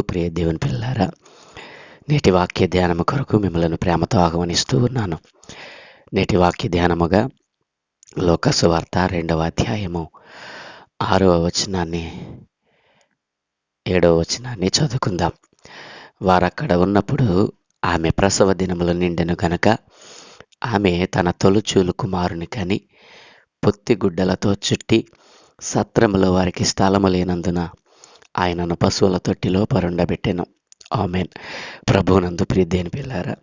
ప్రియ దేవుని పిల్లారా నేటి వాక్య ధ్యానము కొరకు మిమ్మల్ని ప్రేమతో ఆహ్వానిస్తూ ఉన్నాను. నేటి వాక్య ధ్యానముగా లోకసు వార్త రెండవ అధ్యాయము ఆరవ వచనాన్ని ఏడవ వచనాన్ని చదువుకుందాం. వారక్కడ ఉన్నప్పుడు ఆమె ప్రసవ దినములు నిండెను గనక ఆమె తన తొలుచూలు కుమారుని కని పొత్తి గుడ్డలతో చుట్టి సత్రములో వారికి స్థలము లేనందున ఆయనను పశువుల తొట్టిలో పరుండబెట్టెను. ఆమెన్. ప్రభునందు ప్రియదేని పిల్లారా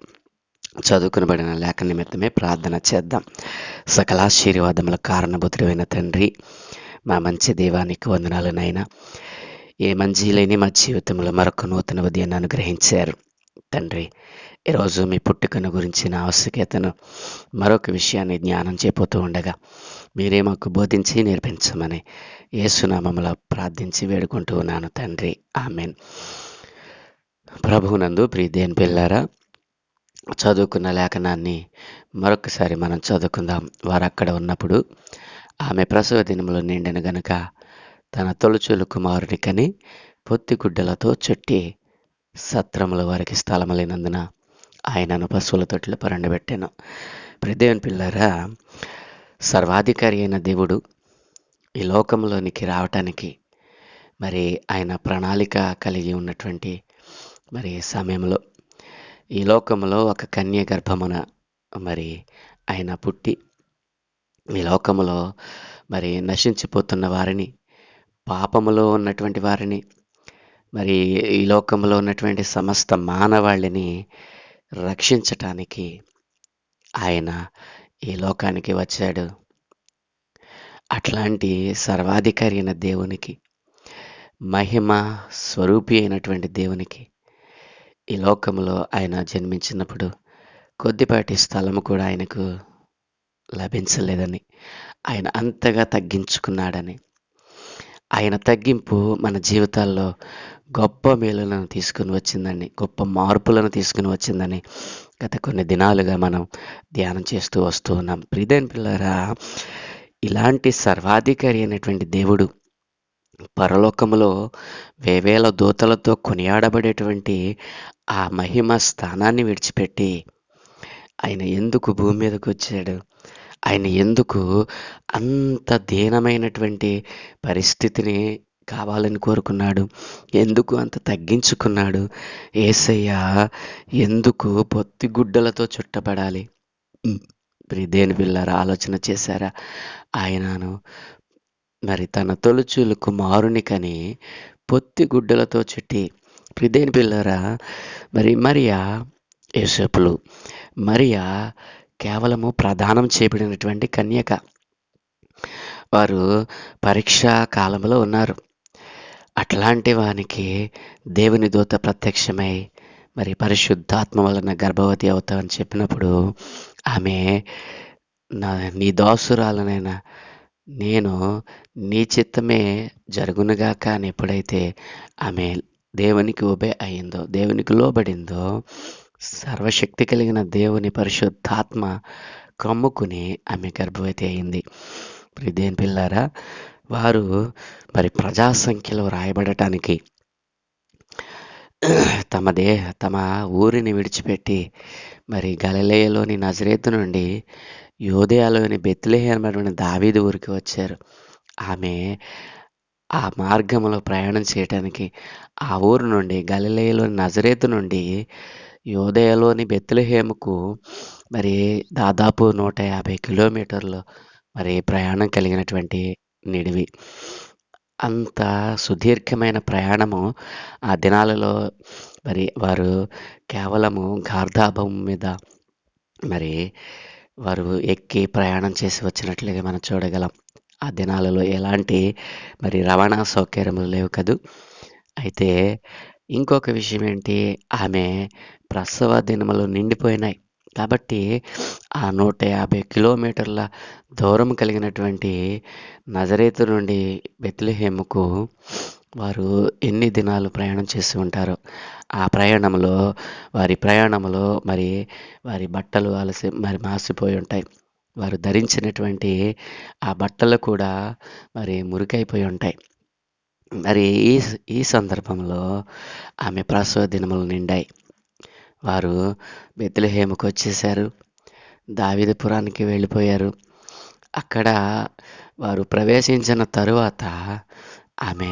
చదువుకునబడిన లేఖ నిమిత్తమే ప్రార్థన చేద్దాం. సకలాశీర్వాదముల కారణభూతుడైన తండ్రి మా మంచి దేవానికి వందనాలనైనా ఏ మంచి లేని మా జీవితంలో మరొక నూతన ఉదయాన్ని అనుగ్రహించారు. తండ్రి ఈరోజు మీ పుట్టుకను గురించిన ఆవశ్యకతను మరొక విషయాన్ని జ్ఞానం చేపోతూ ఉండగా మీరే మాకు బోధించి నేర్పించమని ఏసునామముల ప్రార్థించి వేడుకుంటూ ఉన్నాను తండ్రి. ఆమెన్. ప్రభువునందు ప్రీదేన్ పిల్లారా చదువుకున్న లేఖనాన్ని మరొకసారి మనం చదువుకుందాం. వారు అక్కడ ఉన్నప్పుడు ఆమె ప్రసవ దినములు నిండిన గనుక తన తొలుచులు కుమారుని కని పొత్తిగుడ్డలతో చుట్టి సత్రముల వారికి స్థలము లేనందున ఆయనను పశువుల తొట్టిలో పరండబెట్టాను. ప్రదేవన్ పిల్లారా సర్వాధికారి అయిన దేవుడు ఈ లోకంలోనికి రావటానికి మరి ఆయన ప్రణాళిక కలిగి ఉన్నటువంటి మరి సమయంలో ఈ లోకంలో ఒక కన్య గర్భమున మరి ఆయన పుట్టి ఈ లోకములో మరి నశించిపోతున్న వారిని పాపములో ఉన్నటువంటి వారిని మరి ఈ లోకంలో ఉన్నటువంటి సమస్త మానవాళిని రక్షించటానికి ఆయన ఈ లోకానికి వచ్చాడు. అట్లాంటి సర్వాధికారి అయిన దేవునికి మహిమ స్వరూపి అయినటువంటి దేవునికి ఈ లోకంలో ఆయన జన్మించినప్పుడు కొద్దిపాటి స్థలము కూడా ఆయనకు లభించలేదని ఆయన అంతగా తగ్గించుకున్నాడని ఆయన తగ్గింపు మన జీవితాల్లో గొప్ప మేలులను తీసుకుని వచ్చిందని గొప్ప మార్పులను తీసుకుని వచ్చిందని గత కొన్ని దినాలుగా మనం ధ్యానం చేస్తూ వస్తూ ఉన్నాం. ప్రిదైన పిల్లరా ఇలాంటి సర్వాధికారి అయినటువంటి దేవుడు పరలోకములో వేవేల దూతలతో కొనియాడబడేటువంటి ఆ మహిమ స్థానాన్ని విడిచిపెట్టి ఆయన ఎందుకు భూమి మీదకు వచ్చాడు? ఆయన ఎందుకు అంత దీనమైనటువంటి పరిస్థితిని కావాలని కోరుకున్నాడు. ఎందుకు అంత తగ్గించుకున్నాడు? ఏసయ్య ఎందుకు పొత్తి గుడ్డలతో చుట్టబడాలి దేని పిల్లర ఆలోచన చేశారా? ఆయనను మరి తన తొలుచులు కుమారుని కని పొత్తి గుడ్డలతో చుట్టి ప్రిదేని పిల్లరా మరి మరియా యేసపులు మరియా కేవలము ప్రదానం చేయబడినటువంటి కన్యక. వారు పరీక్షా కాలంలో ఉన్నారు. అట్లాంటి వానికి దేవుని దూత ప్రత్యక్షమై మరి పరిశుద్ధాత్మ వలన గర్భవతి అవుతామని చెప్పినప్పుడు ఆమె నా నీ దోసురాలనైనా నేను నీ చిత్తమే జరుగునుగాక అని ఎప్పుడైతే ఆమె దేవునికి ఉబే అయిందో దేవునికి లోబడిందో సర్వశక్తి కలిగిన దేవుని పరిశుద్ధాత్మ కమ్ముకుని ఆమె గర్భవతి అయింది. దేని పిల్లారా వారు మరి ప్రజా సంఖ్యలో రాయబడటానికి తమ దే తమ ఊరిని విడిచిపెట్టి మరి గలలేయలోని నజరేతు నుండి యోదయాలోని బెత్లెహేమైన దావీదు ఊరికి వచ్చారు. ఆమె ఆ మార్గంలో ప్రయాణం చేయటానికి ఆ ఊరు నుండి గలలేయలోని నజరేతు నుండి యోదయలోని బెత్తులహేముకు మరి దాదాపు నూట యాభై కిలోమీటర్లు మరి ప్రయాణం కలిగినటువంటి నిడివి. అంత సుదీర్ఘమైన ప్రయాణము ఆ దినాలలో మరి వారు కేవలము గార్ధాభం మీద మరి వారు ఎక్కి ప్రయాణం చేసి వచ్చినట్లుగా మనం చూడగలం. ఆ దినాలలో ఎలాంటి మరి రవాణా సౌకర్యములు లేవు కదూ. అయితే ఇంకొక విషయం ఏంటి ఆమె ప్రసవ దినములు నిండిపోయినాయి. కాబట్టి ఆ నూట యాభై కిలోమీటర్ల దూరం కలిగినటువంటి నజరేతు నుండి బెత్లెహేముకు వారు ఎన్ని దినాలు ప్రయాణం చేసి ఉంటారో ఆ ప్రయాణంలో వారి ప్రయాణంలో మరి వారి బట్టలు అలసి మరి మాసిపోయి ఉంటాయి. వారు ధరించినటువంటి ఆ బట్టలు కూడా మరి మురికైపోయి ఉంటాయి. మరి ఈ ఈ సందర్భంలో ఆమె ప్రసవ దినములు నిండాయి. వారు బెత్లెహేముకు వచ్చేసారు దావిదపురానికి వెళ్ళిపోయారు. అక్కడ వారు ప్రవేశించిన తరువాత ఆమె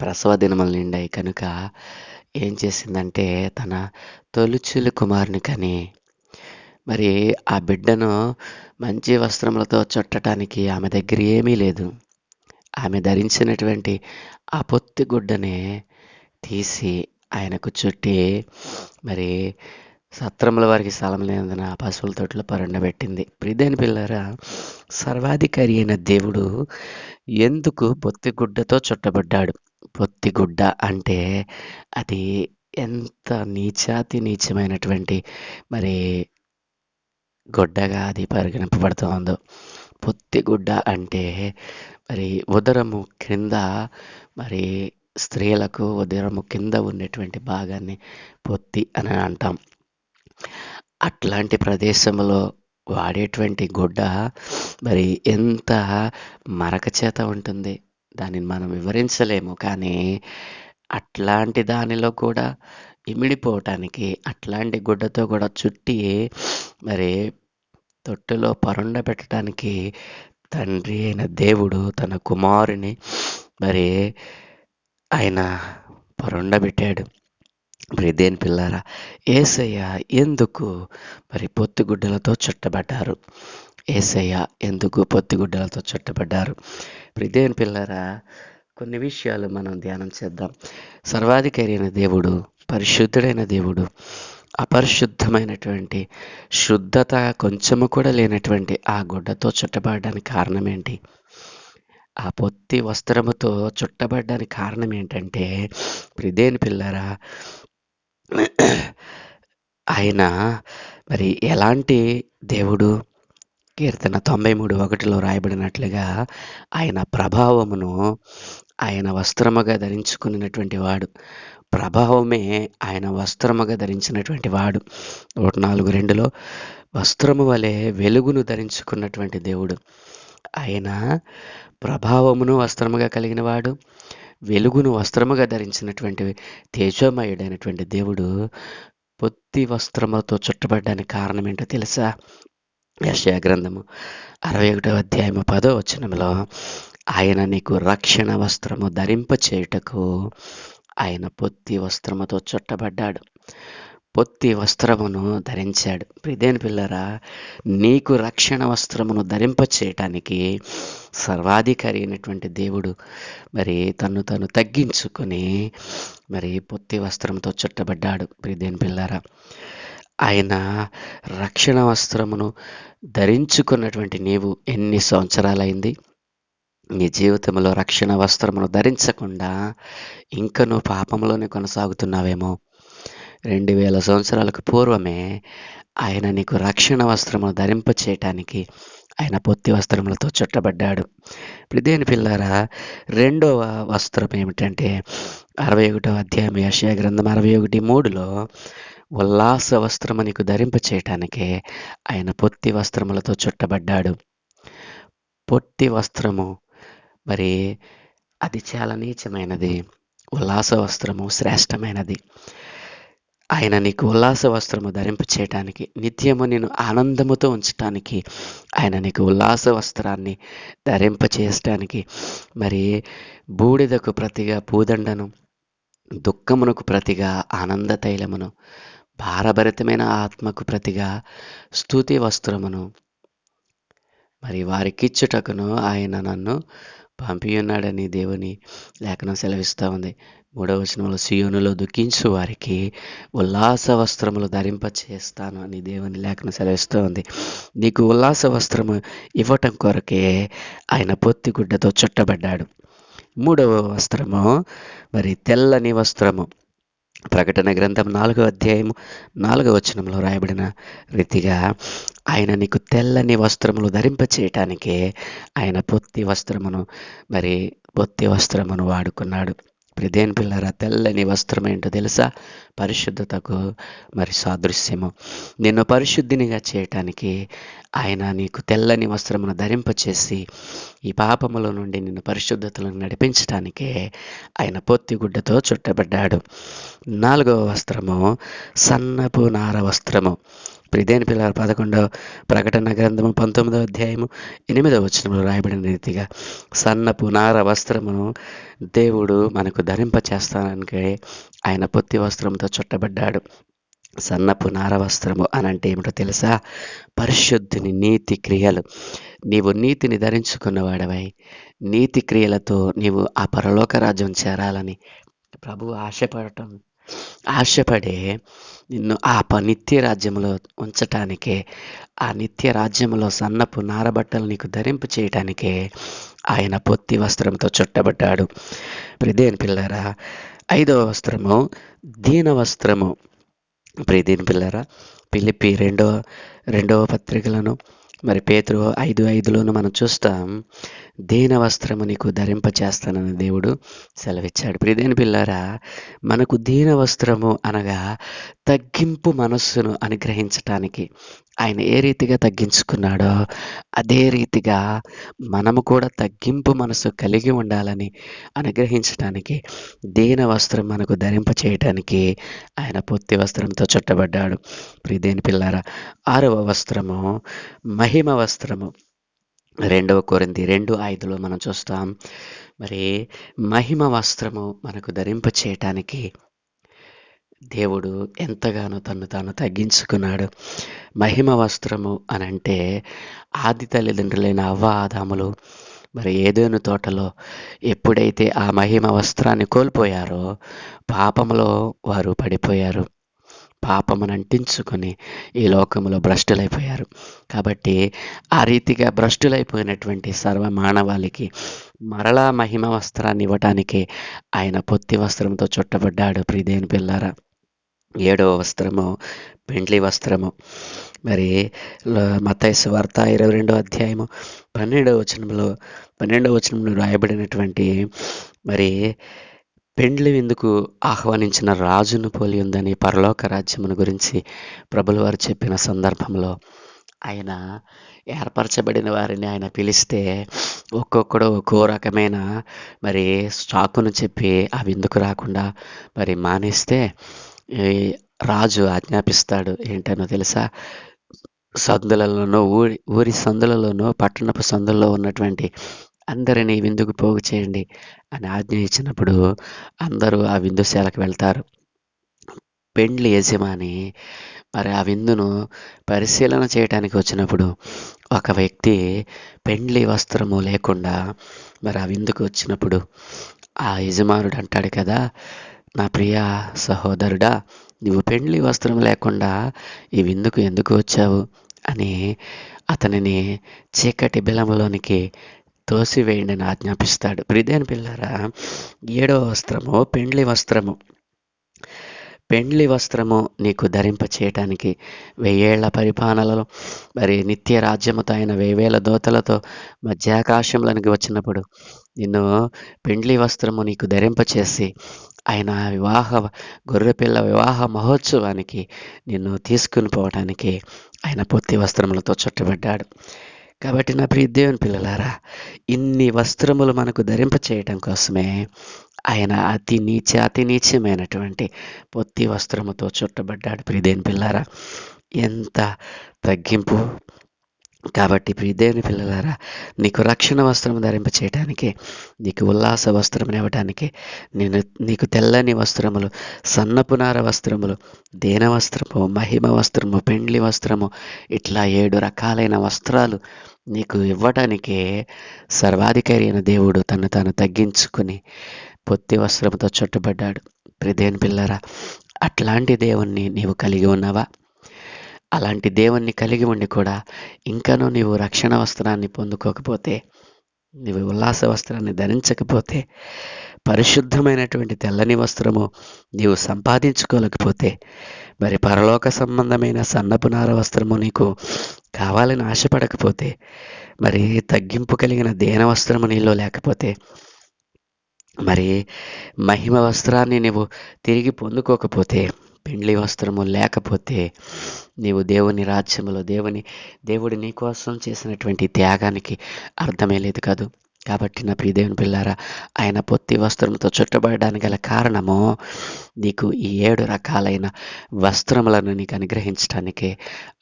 ప్రసవ దినములు నిండాయి కనుక ఏం చేసిందంటే తన తొలుచులు కుమారుని కని మరి ఆ బిడ్డను మంచి వస్త్రములతో చుట్టడానికి ఆమె దగ్గర ఏమీ లేదు. ఆమె ధరించినటువంటి ఆ పొత్తి గుడ్డనే తీసి ఆయనకు చుట్టి మరి సత్రముల వారికి స్థలం లేనందున పశువుల తొట్లో పరుండబెట్టింది ప్రిదేని పిల్లరా సర్వాధికారి అయిన దేవుడు ఎందుకు పొత్తిగుడ్డతో చుట్టబడ్డాడు? పొత్తిగుడ్డ అంటే అది ఎంత నీచాతి నీచమైనటువంటి మరి గుడ్డగా అది పరిగణింపబడుతోందో. పొత్తిగుడ్డ అంటే మరి ఉదరము క్రింద మరి స్త్రీలకు ఉదయం కింద ఉండేటువంటి భాగాన్ని పొత్తి అని అంటాం. అట్లాంటి ప్రదేశంలో వాడేటువంటి గుడ్డ మరి ఎంత మరక చేత ఉంటుంది? దానిని మనం వివరించలేము. కానీ అట్లాంటి దానిలో కూడా ఇమిడిపోవటానికి అట్లాంటి గుడ్డతో కూడా చుట్టి మరి తొట్టులో పరుండ పెట్టడానికి తండ్రి అయిన దేవుడు తన కుమారుని మరి ఆయన పరుండబెట్టాడు. మరి దేని పిల్లారా ఏసయ్య ఎందుకు మరి పొత్తిగుడ్డలతో చుట్టబడ్డారు? ఏసయ్య ఎందుకు పొత్తిగుడ్డలతో చుట్టబడ్డారు? మరి దేని పిల్లారా కొన్ని విషయాలు మనం ధ్యానం చేద్దాం. సర్వాధికారి అయిన దేవుడు పరిశుద్ధుడైన దేవుడు అపరిశుద్ధమైనటువంటి శుద్ధత కొంచెము కూడా లేనటువంటి ఆ గుడ్డతో చుట్టబడడానికి కారణం ఏంటి? ఆ పొత్తి వస్త్రముతో చుట్టబడ్డానికి కారణం ఏంటంటే ప్రిదేని పిల్లరా ఆయన మరి ఎలాంటి దేవుడు? కీర్తన తొంభై మూడు ఒకటిలో రాయబడినట్లుగా ఆయన ప్రభావమును ఆయన వస్త్రముగా ధరించుకున్నటువంటి వాడు. ప్రభావమే ఆయన వస్త్రముగా ధరించినటువంటి వాడు. నూట నాలుగు రెండులో వస్త్రము వలె వెలుగును ధరించుకున్నటువంటి దేవుడు. ఆయన ప్రభావమును వస్త్రముగా కలిగినవాడు వెలుగును వస్త్రముగా ధరించినటువంటి తేజోమయుడైనటువంటి దేవుడు పొత్తి వస్త్రములతో చుట్టబడ్డానికి కారణం ఏంటో తెలుసా? యశయా గ్రంథము అరవై ఒకటో అధ్యాయము పదో వచనంలో ఆయన నీకు రక్షణ వస్త్రము ధరింప చేయుటకు ఆయన పొత్తి వస్త్రముతో చుట్టబడ్డాడు. పొత్తి వస్త్రమును ధరించాడు. ప్రిదేని పిల్లరా నీకు రక్షణ వస్త్రమును ధరింప చేయటానికి సర్వాధికారి అయినటువంటి దేవుడు మరి తను తను తగ్గించుకొని మరి పొత్తి వస్త్రంతో చుట్టబడ్డాడు. ప్రిదేని పిల్లరా ఆయన రక్షణ వస్త్రమును ధరించుకున్నటువంటి నీవు ఎన్ని సంవత్సరాలైంది? నీ జీవితంలో రక్షణ వస్త్రమును ధరించకుండా ఇంకా నువ్వు పాపంలోనే కొనసాగుతున్నావేమో? రెండు వేల సంవత్సరాలకు పూర్వమే ఆయన నీకు రక్షణ వస్త్రమును ధరింప చేయటానికి ఆయన పొత్తి వస్త్రములతో చుట్టబడ్డాడు. ఇప్పుడు దేని పిల్లారా రెండవ వస్త్రం ఏమిటంటే అరవై ఒకటో అధ్యాయం యశయ గ్రంథం అరవై ఒకటి మూడులో ఉల్లాస వస్త్రము నీకు ధరింప చేయటానికే ఆయన పొత్తి వస్త్రములతో చుట్టబడ్డాడు. పొట్టి వస్త్రము మరి అది చాలా నీచమైనది. ఉల్లాస వస్త్రము శ్రేష్టమైనది. ఆయన నీకు ఉల్లాస వస్త్రము ధరింపు చేయటానికి నిత్యము నేను ఆనందముతో ఉంచటానికి ఆయన నీకు ఉల్లాస వస్త్రాన్ని ధరింప చేయటానికి మరి బూడిదకు ప్రతిగా పూదండను దుఃఖమునకు ప్రతిగా ఆనంద తైలమును భారభరితమైన ఆత్మకు ప్రతిగా స్థుతి వస్త్రమును మరి వారికిచ్చుటకును ఆయన నన్ను పంపియున్నాడని దేవుని లేఖనం సెలవిస్తూ ఉంది. మూడవ వచనంలో సియోనులో దుఃఖించు వారికి ఉల్లాస వస్త్రములు ధరింప చేస్తాను అని దేవుని లేఖను సెలవిస్తూ ఉంది నీకు ఉల్లాస వస్త్రము ఇవ్వటం కొరకే ఆయన పొత్తి గుడ్డతో చుట్టబడ్డాడు. మూడవ వస్త్రము మరి తెల్లని వస్త్రము. ప్రకటన గ్రంథం నాలుగో అధ్యాయము నాలుగో వచనంలో రాయబడిన రీతిగా ఆయన నీకు తెల్లని వస్త్రములు ధరింప చేయటానికే ఆయన పొత్తి వస్త్రమును మరి పొత్తి వస్త్రమును వాడుకున్నాడు. ప్రదేని పిల్లరా? తెల్లని వస్త్రం ఏంటో తెలుసా? పరిశుద్ధతకు మరి సాదృశ్యము. నిన్ను పరిశుద్ధినిగా చేయటానికి ఆయన నీకు తెల్లని వస్త్రమును ధరింపచేసి ఈ పాపముల నుండి నిన్ను పరిశుద్ధతలను నడిపించటానికే ఆయన పొత్తిగుడ్డతో చుట్టబడ్డాడు. నాలుగవ వస్త్రము సన్నపు నార వస్త్రము. ప్రిదేని పిల్లల పదకొండవ ప్రకటన గ్రంథము పంతొమ్మిదవ అధ్యాయము ఎనిమిదవ వచనంలో రాయబడిన రీతిగా సన్నపు నార వస్త్రమును దేవుడు మనకు ధరింప చేస్తానికి ఆయన పొత్తి వస్త్రంతో చుట్టబడ్డాడు. సన్నపు నార వస్త్రము అని అంటే ఏమిటో తెలుసా? పరిశుద్ధిని నీతి క్రియలు. నీవు నీతిని ధరించుకున్నవాడవై నీతి క్రియలతో నీవు ఆ పరలోక రాజ్యం చేరాలని ప్రభు ఆశపడటం ఆశపడే నిన్ను ఆ ప నిత్య రాజ్యంలో ఉంచటానికే ఆ నిత్య రాజ్యంలో సన్నపు నారబట్టలు నీకు ధరింపు చేయటానికే ఆయన పొత్తి వస్త్రంతో చుట్టబడ్డాడు. ప్రిదేని పిల్లరా ఐదవ వస్త్రము దీన వస్త్రము. ప్రిదేని పిల్లరా పిలిపి రెండవ రెండవ పత్రికలను మరి పేతురు ఐదు ఐదులోను మనం చూస్తాం. దీన వస్త్రము నీకు ధరింపచేస్తానని దేవుడు సెలవిచ్చాడు. ప్రియదేని పిల్లారా మనకు దీన వస్త్రము అనగా తగ్గింపు మనస్సును అనుగ్రహించటానికి ఆయన ఏ రీతిగా తగ్గించుకున్నాడో అదే రీతిగా మనము కూడా తగ్గింపు మనసు కలిగి ఉండాలని అనుగ్రహించటానికి దీన వస్త్రం మనకు ధరింప చేయటానికి ఆయన పొత్తి వస్త్రంతో చుట్టబడ్డాడు. ప్రియదేని పిల్లారా ఆరవ వస్త్రము మహిమ వస్త్రము. రెండవ కొరింది రెండు ఐదులో మనం చూస్తాం మరి మహిమ వస్త్రము మనకు ధరింప చేయటానికి దేవుడు ఎంతగానో తను తాను తగ్గించుకున్నాడు. మహిమ వస్త్రము అని అంటే ఆది తల్లిదండ్రులైన అవ్వ ఆదాములు మరి ఏదేను తోటలో ఎప్పుడైతే ఆ మహిమ వస్త్రాన్ని కోల్పోయారో పాపంలో వారు పడిపోయారు. పాపమును అంటించుకొని ఈ లోకంలో భ్రష్టులైపోయారు. కాబట్టి ఆ రీతిగా భ్రష్టులైపోయినటువంటి సర్వ మానవాళికి మరలా మహిమ వస్త్రాన్ని ఇవ్వటానికి ఆయన పొత్తి వస్త్రంతో చుట్టబడ్డాడు. ప్రిదేని పిల్లారా ఏడవ వస్త్రము పెండ్లి వస్త్రము. మరి మతైసు వార్త ఇరవై రెండో అధ్యాయము పన్నెండవ వచనంలో పన్నెండవ వచనంలో రాయబడినటువంటి మరి పెండ్లి విందుకు ఆహ్వానించిన రాజును పోలి ఉందని పరలోక రాజ్యమును గురించి ప్రభులు వారు చెప్పిన సందర్భంలో ఆయన ఏర్పరచబడిన వారిని ఆయన పిలిస్తే ఒక్కొక్కడు ఒక్కో రకమైన మరి స్టాకును చెప్పి ఆ విందుకు రాకుండా మరి మానేస్తే ఈ రాజు ఆజ్ఞాపిస్తాడు. ఏంటనో తెలుసా? సందులలోనూ ఊరి ఊరి సందులలోనూ పట్టణపు సందుల్లో ఉన్నటువంటి అందరినీ విందుకు పోగు చేయండి అని ఆజ్ఞ ఇచ్చినప్పుడు అందరూ ఆ విందుశాలకు వెళ్తారు. పెండ్లి యజమాని మరి ఆ విందును పరిశీలన చేయడానికి వచ్చినప్పుడు ఒక వ్యక్తి పెండ్లి వస్త్రము లేకుండా మరి ఆ విందుకు వచ్చినప్పుడు ఆ యజమానుడు అంటాడు కదా నా ప్రియ సహోదరుడా నువ్వు పెండ్లి వస్త్రం లేకుండా ఈ విందుకు ఎందుకు వచ్చావు? అని అతనిని చీకటి బిలంలోనికి తోసివేయండి అని ఆజ్ఞాపిస్తాడు. ప్రిదేని పిల్లరా ఏడవ వస్త్రము పెండ్లి వస్త్రము. పెండ్లి వస్త్రము నీకు ధరింప చేయటానికి వెయ్యేళ్ళ పరిపాలనలో మరి నిత్య రాజ్యముతో ఆయన వేవేల దోతలతో మధ్యాకాశంలోనికి వచ్చినప్పుడు నిన్ను పెండ్లి వస్త్రము నీకు ధరింప చేసి ఆయన వివాహ గొర్రెపిల్ల వివాహ మహోత్సవానికి నిన్ను తీసుకుని పోవటానికి ఆయన పొత్తి వస్త్రములతో చుట్టబడ్డాడు. కాబట్టి నా ప్రియ దేవుని పిల్లలారా ఇన్ని వస్త్రములు మనకు ధరింప చేయటం కోసమే ఆయన అతి నీచ అతి నీచమైనటువంటి పొత్తి వస్త్రముతో చుట్టబడ్డాడు. ప్రియదేని పిల్లారా ఎంత తగ్గింపు కాబట్టి ప్రియదేవుని పిల్లలారా నీకు రక్షణ వస్త్రం ధరింప చేయటానికి నీకు ఉల్లాస వస్త్రం ఇవ్వటానికి నేను నీకు తెల్లని వస్త్రములు సన్నపునార వస్త్రములు దేన వస్త్రము మహిమ వస్త్రము పెండ్లి వస్త్రము ఇట్లా ఏడు రకాలైన వస్త్రాలు నీకు ఇవ్వటానికే సర్వాధికారి అయిన దేవుడు తను తాను తగ్గించుకుని పొత్తి వస్త్రంతో చుట్టబడ్డాడు. ప్రిదేని పిల్లరా అట్లాంటి దేవుణ్ణి నీవు కలిగి ఉన్నావా? అలాంటి దేవుణ్ణి కలిగి ఉండి కూడా ఇంకనూ నీవు రక్షణ వస్త్రాన్ని పొందుకోకపోతే నీవు ఉల్లాస వస్త్రాన్ని ధరించకపోతే పరిశుద్ధమైనటువంటి తెల్లని వస్త్రము నీవు సంపాదించుకోలేకపోతే మరి పరలోక సంబంధమైన సన్నపునార వస్త్రము నీకు కావాలని ఆశపడకపోతే మరి తగ్గింపు కలిగిన దేన వస్త్రము నీలో లేకపోతే మరి మహిమ వస్త్రాన్ని నువ్వు తిరిగి పొందుకోకపోతే పెండ్లి వస్త్రము లేకపోతే నీవు దేవుని రాజ్యములో దేవుని దేవుడు నీ కోసం చేసినటువంటి త్యాగానికి అర్థమే లేదు కాదు. కాబట్టి నా ప్రియ దేవుని పిల్లారా ఆయన పొత్తి వస్త్రంతో చుట్టబడడానికి గల కారణము నీకు ఈ ఏడు రకాలైన వస్త్రములను నీకు అనుగ్రహించడానికే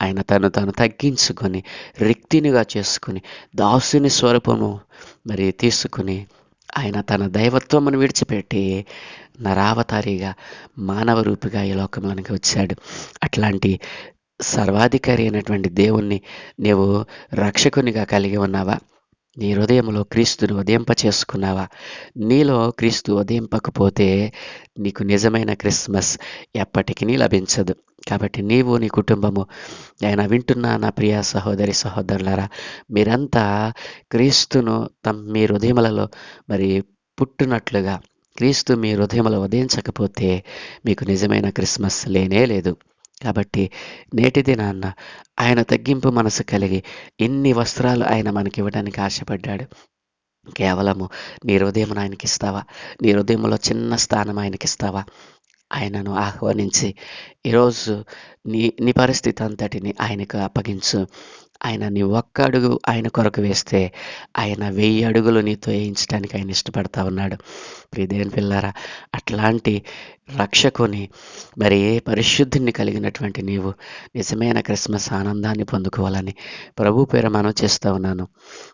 ఆయన తను తాను తగ్గించుకొని రిక్తినిగా చేసుకుని దాసుని స్వరూపము మరి తీసుకుని ఆయన తన దైవత్వమును విడిచిపెట్టి నరావతారిగా మానవ రూపిగా ఈ లోకంలోనికి వచ్చాడు. అట్లాంటి సర్వాధికారి అయినటువంటి దేవుణ్ణి నీవు రక్షకునిగా కలిగి ఉన్నావా? నీ హృదయంలో క్రీస్తుని ఉదయింప చేసుకున్నావా నీలో క్రీస్తు ఉదయింపకపోతే నీకు నిజమైన క్రిస్మస్ ఎప్పటికీ లభించదు. కాబట్టి నీవు నీ కుటుంబము ఆయన వింటున్న నా ప్రియ సహోదరి సహోదరులారా మీరంతా క్రీస్తును తమ మీ హృదయములలో మరి పుట్టినట్లుగా క్రీస్తు మీ హృదయంలో ఉదయించకపోతే మీకు నిజమైన క్రిస్మస్ లేనే లేదు. కాబట్టి నేటి దినాన్న ఆయన తగ్గింపు మనసు కలిగి ఇన్ని వస్త్రాలు ఆయన మనకి ఇవ్వడానికి ఆశపడ్డాడు. కేవలము నీ హృదయం ఆయనకి ఇస్తావా? నీ హృదయంలో చిన్న స్థానం ఆయనకి ఇస్తావా? ఆయనను ఆహ్వానించి ఈరోజు నీ నీ పరిస్థితి అంతటిని ఆయనకు అప్పగించు. ఆయన నీ ఒక్క అడుగు ఆయన కొరకు వేస్తే ఆయన వెయ్యి అడుగులు నీతో వేయించడానికి ఆయన ఇష్టపడతా ఉన్నాడు. ప్రియదేవన్ పిల్లారా అట్లాంటి రక్షకుని మరి ఏ పరిశుద్ధిని కలిగినటువంటి నీవు నిజమైన క్రిస్మస్ ఆనందాన్ని పొందుకోవాలని ప్రభు పేరు మనం చేస్తూ ఉన్నాను.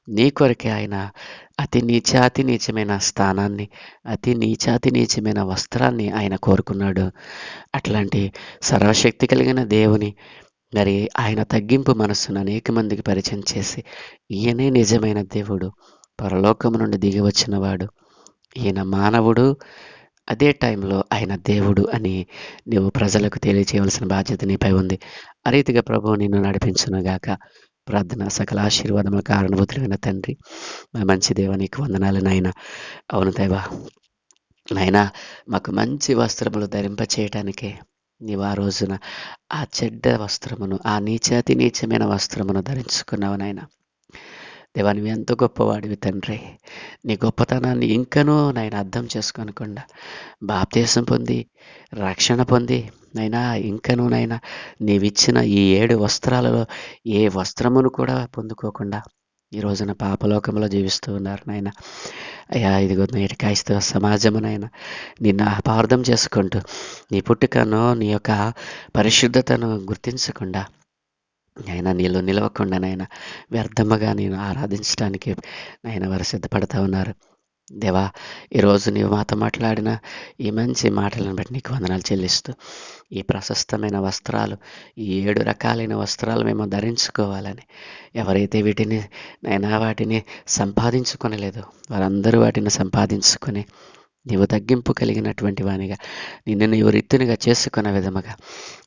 నీ కొరకే ఆయన అతి నీచాతి నీచమైన స్థానాన్ని అతి నీచాతి నీచమైన వస్త్రాన్ని ఆయన కోరుకున్నాడు. అట్లాంటి సర్వశక్తి కలిగిన దేవుని మరి ఆయన తగ్గింపు మనస్సును అనేక మందికి పరిచయం చేసి ఈయనే నిజమైన దేవుడు పరలోకము నుండి దిగి వచ్చినవాడు. ఈయన మానవుడు అదే టైంలో ఆయన దేవుడు అని నీవు ప్రజలకు తెలియచేయవలసిన బాధ్యత నీపై ఉంది. ఆ రీతిగా ప్రభువు నిన్ను నడిపించునుగాక. ప్రార్థన సకల ఆశీర్వాదముల కారణభూతులైన తండ్రి మా మంచి దేవ నీకు వందనాలు నాయన. అవును దేవా నాయన మాకు మంచి వస్త్రములు ధరింపచేయటానికే నీవు ఆ రోజున ఆ చెడ్డ వస్త్రమును ఆ నీచాతి నీచమైన వస్త్రమును ధరించుకున్నావు నాయన. దేవా నువ్వు ఎంత గొప్పవాడివి తండ్రి. నీ గొప్పతనాన్ని ఇంకనూ నాయన అర్థం చేసుకోనకుండా బాప్తీసం పొంది రక్షణ పొంది నైనా ఇంకనూ నైనా నీవిచ్చిన ఈ ఏడు వస్త్రాలలో ఏ వస్త్రమును కూడా పొందుకోకుండా ఈ రోజున పాపలోకంలో జీవిస్తూ ఉన్నారు నాయన. అయ్యా ఇదిగో నేటి క్రైస్తవ సమాజమునైనా నిన్ను అపార్థం చేసుకుంటూ నీ పుట్టుకను నీ యొక్క పరిశుద్ధతను గుర్తించకుండా ఆయన నీలో నిలవకుండా నాయన వ్యర్థముగా నేను ఆరాధించడానికి నాయన వారు సిద్ధపడతా ఉన్నారు. దేవా ఈరోజు నీవు మాతో మాట్లాడిన ఈ మంచి మాటలను బట్టి నీకు వందనాలు చెల్లిస్తూ ఈ ప్రశస్తమైన వస్త్రాలు ఈ ఏడు రకాలైన వస్త్రాలు మేము ధరించుకోవాలని ఎవరైతే వీటిని నైనా వాటిని సంపాదించుకొనలేదు వారందరూ వాటిని సంపాదించుకొని నీవు తగ్గింపు కలిగినటువంటి వానిగా నిన్ను నీవు రిత్తునిగా చేసుకున్న విధముగా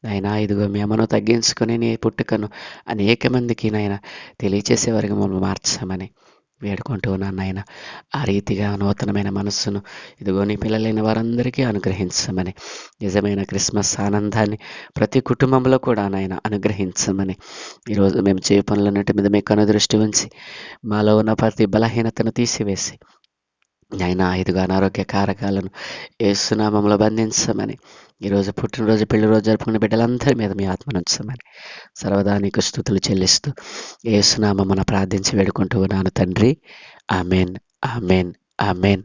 నాయనా ఇదిగో మేమను తగ్గించుకొని నీ పుట్టుకను అనేక మందికి నాయన తెలియచేసే వరకు మమ్మల్ని మార్చామని వేడుకుంటూ ఉన్నాను నాయన. ఆ రీతిగా నూతనమైన మనస్సును ఇదిగో నీ పిల్లలైన వారందరికీ అనుగ్రహించమని. నిజమైన క్రిస్మస్ ఆనందాన్ని ప్రతి కుటుంబంలో కూడా నాయన అనుగ్రహించమని. ఈరోజు మేము చేయ పనులన్నిటి మీద మీ కనుదృష్టి ఉంచి మాలో ఉన్న ప్రతి బలహీనతను తీసివేసి నాయన ఇదిగో అనారోగ్య కారకాలను ఏసునామంలో బంధించమని. ఈరోజు పుట్టినరోజు పెళ్ళి రోజు జరుపుకునే బిడ్డలందరి మీద మీ ఆత్మను ఉంచమని సర్వదా నీకు స్థుతులు చెల్లిస్తూ ఏసునామమున ప్రార్థించి వేడుకుంటూ ఉన్నాను తండ్రి. ఆమెన్ ఆమెన్ ఆమెన్.